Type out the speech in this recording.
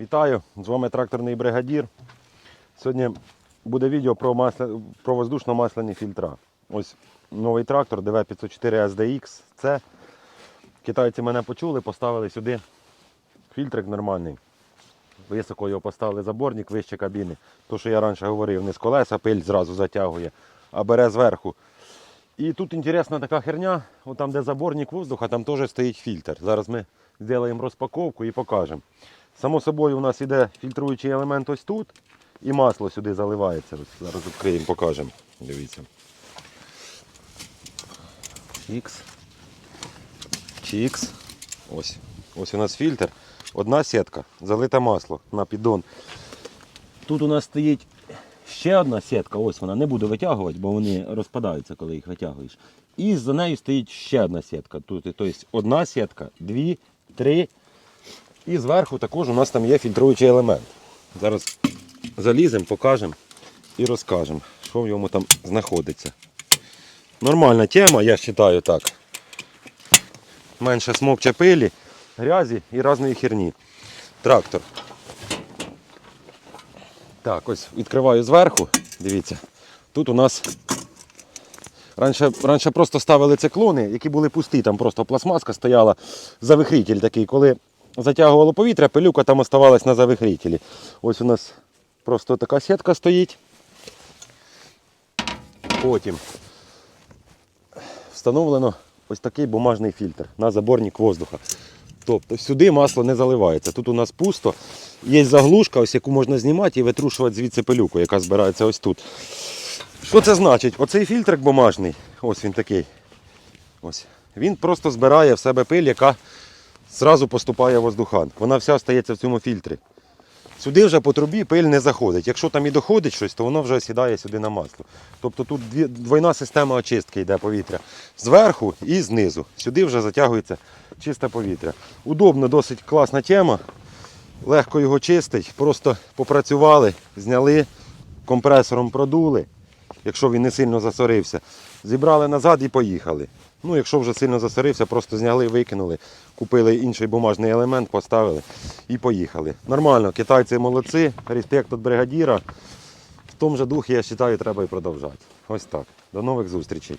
Вітаю! З вами тракторний бригадір. Сьогодні буде відео про, масля... про воздушно-масляні фільтра. Ось новий трактор DV504 SDX. Це китайці мене почули, поставили сюди фільтрик нормальний. Високо його поставили заборник вище кабіни. То, що я раніше говорив, не з колеса пиль зразу затягує, а бере зверху. І тут інтересна така херня, от там, де заборник воздуха, там теж стоїть фільтр. Зараз ми зробимо розпаковку і покажемо. Само собою у нас іде фільтруючий елемент ось тут, і масло сюди заливається. Зараз відкриємо, покажемо. Дивіться. Чікс. Чікс. Ось. Ось у нас фільтр. Одна сітка, залите масло на піддон. Тут у нас стоїть ще одна сітка, ось вона, не буду витягувати, бо вони розпадаються, коли їх витягуєш. І за нею стоїть ще одна сітка. Тут, тобто одна сітка, дві, три. І зверху також у нас там є фільтруючий елемент. Зараз заліземо, покажемо і розкажемо, що в ньому там знаходиться. Нормальна тема, я вважаю так. Менше смокче пилі, грязі і різної херні. Трактор. Так, ось відкриваю зверху. Дивіться. Тут у нас раніше, раніше просто ставили циклони, які були пусті, там просто пластмаска стояла, завихритель такий. Коли затягувало повітря, пилюка там оставалась на завихрителі. Ось у нас просто така сітка стоїть. Потім встановлено ось такий бумажний фільтр на заборник воздуха. Тобто сюди масло не заливається. Тут у нас пусто. Є заглушка, ось яку можна знімати і витрушувати звідси пилюку, яка збирається ось тут. Що це значить? Оцей фільтрик бумажний, ось він такий. Ось. Він просто збирає в себе пиль, яка зразу поступає воздухан. Вона вся остається в цьому фільтрі. Сюди вже по трубі пиль не заходить. Якщо там і доходить щось, то воно вже сідає сюди на масло. Тобто тут двойна система очистки йде повітря. Зверху і знизу. Сюди вже затягується чисте повітря. Удобно, досить класна тема. Легко його чистить. Просто попрацювали, зняли, компресором продули, якщо він не сильно засорився. Зібрали назад і поїхали. Ну, якщо вже сильно засорився, просто зняли, викинули, купили інший бумажний елемент, поставили і поїхали. Нормально, китайці молодці, респект від бригадіра. В тому же духі, я вважаю, треба і продовжати. Ось так. До нових зустрічей.